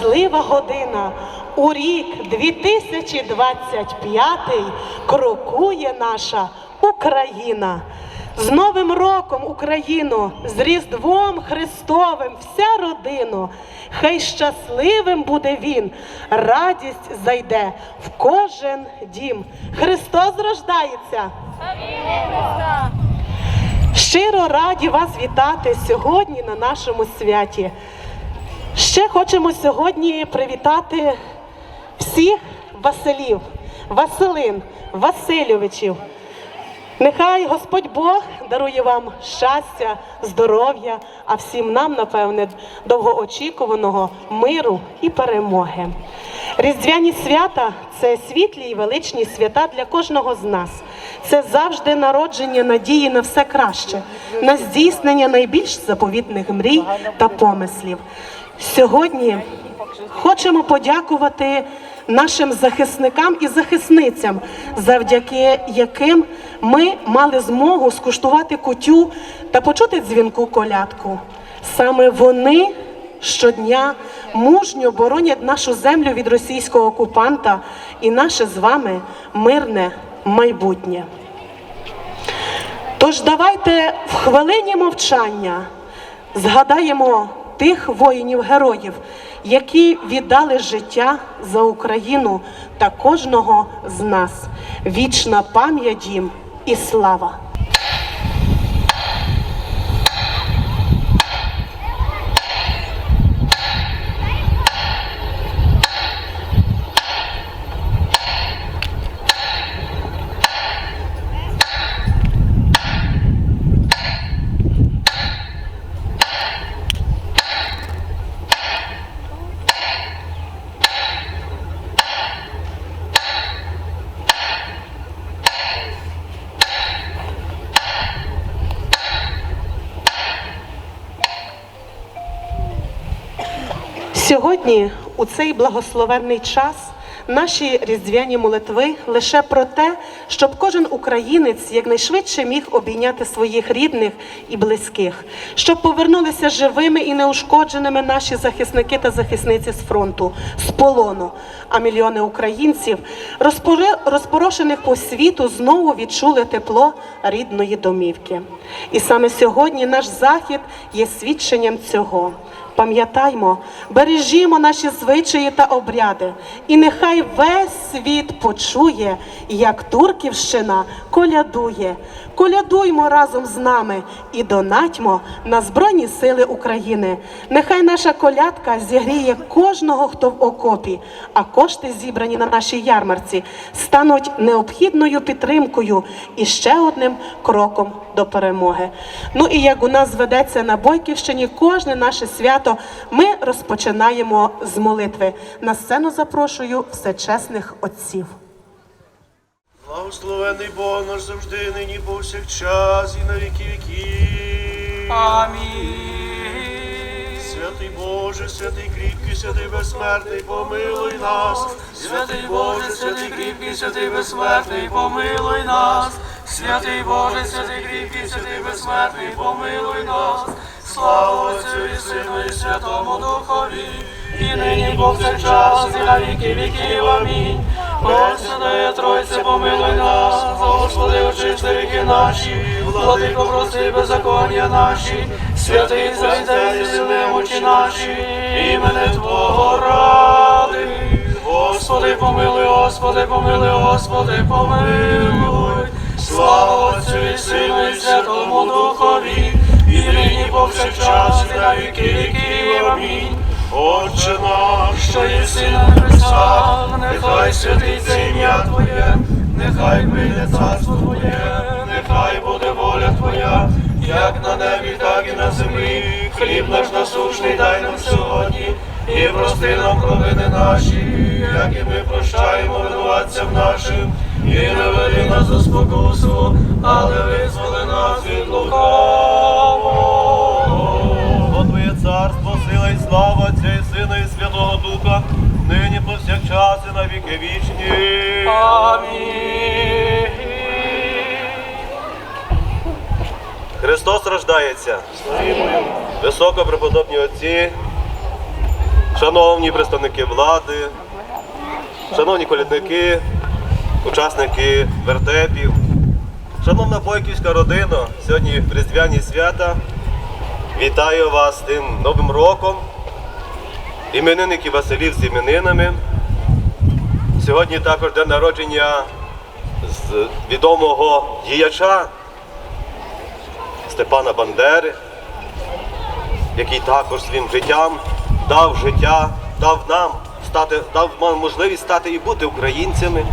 щаслива година. У рік 2025 крокує наша Україна. З Новим роком, Україно, з Різдвом Христовим, вся родина. Хай щасливим буде він, радість зайде в кожен дім. Христос рождається. Щиро раді вас вітати сьогодні на нашому святі. Ще хочемо сьогодні привітати всіх Василів, Василин, Васильовичів. Нехай Господь Бог дарує вам щастя, здоров'я, а всім нам, напевне, довгоочікуваного миру і перемоги. Різдвяні свята це світлі і величні свята для кожного з нас. Це завжди народження надії на все краще, на здійснення найбільш заповітних мрій та помислів. Сьогодні хочемо подякувати нашим захисникам і захисницям, завдяки яким ми мали змогу скуштувати кутю та почути дзвінку колядку. Саме вони щодня мужньо боронять нашу землю від російського окупанта і наше з вами мирне майбутнє. Тож давайте в хвилині мовчання згадаємо тих воїнів-героїв, які віддали життя за Україну та кожного з нас. Вічна пам'ять їм і слава! Сьогодні, у цей благословенний час, наші різдвяні молитви лише про те, щоб кожен українець якнайшвидше міг обійняти своїх рідних і близьких, щоб повернулися живими і неушкодженими наші захисники та захисниці з фронту, з полону. А мільйони українців, розпорошених по світу, знову відчули тепло рідної домівки. І саме сьогодні наш захід є свідченням цього. Пам'ятаймо, бережімо наші звичаї та обряди, і нехай весь світ почує, як Турківщина колядує. Колядуймо разом з нами і донатьмо на Збройні Сили України. Нехай наша колядка зігріє кожного, хто в окопі, а кошти, зібрані на нашій ярмарці, стануть необхідною підтримкою і ще одним кроком до перемоги. Ну і як у нас ведеться на Бойківщині, кожне наше свято ми розпочинаємо з молитви. На сцену запрошую всечесних отців. Благословений Бог наш завжди, нині повсякчас і на віки віків. Амінь. Святий Боже, святий кріпкий, святий безсмертний, помилуй нас. Святий Боже, святий кріпкий, святий безсмертний, помилуй нас. Святий Боже, святий кріпкий, святий безсмертний, помилуй нас. Слава Отцю і Сину і Святому Духові, і нині повсякчас, і на віки віків. Амінь. Пресвятая Тройце, помилуй нас, Господи, очисти віки наші, владико, прости беззаконня наші, святий зайде, зіли очі наші, імене Твого ради. Господи, помилуй, Господи, помилуй, Господи, помилуй. Слава Отцю і Сину і Святому Духові, нині повсякчас, і на віки віків. Амінь. Отче наш, Що єси на небесах, нехай святиться ім'я Твоє, нехай прийде царство Твоє, нехай буде воля Твоя, як на небі, так і на землі. Хліб наш насушний дай нам сьогодні, і прости нам провини наші, як і ми прощаємо винуватцям нашим, і не веди нас у спокусу, але визволи нас від лукавого. Віки вічні. Амінь. Христос рождається. Високопреподобні отці, шановні представники влади, шановні колядники, учасники вертепів, шановна бойківська родина, сьогодні різдвяні свята. Вітаю вас з тим Новим роком. Іменинники Василів з іменинами. Сьогодні також день народження з відомого діяча Степана Бандери, який також своїм життям дав життя, дав нам стати, дав можливість стати і бути українцями.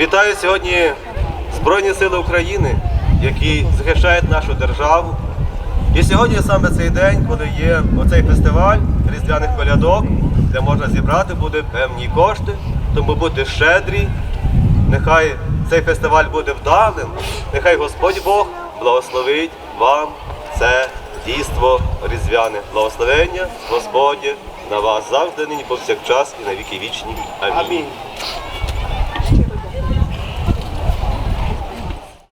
Вітаю сьогодні Збройні Сили України, які захищають нашу державу. І сьогодні саме цей день, коли є оцей фестиваль різдвяних колядок, де можна зібрати буде певні кошти, тому будьте щедрі. Нехай цей фестиваль буде вдалим, нехай Господь Бог благословить вам це дійство різдвяне. Благословення Господнє на вас завжди, нині повсякчас і на віки вічні. Амінь.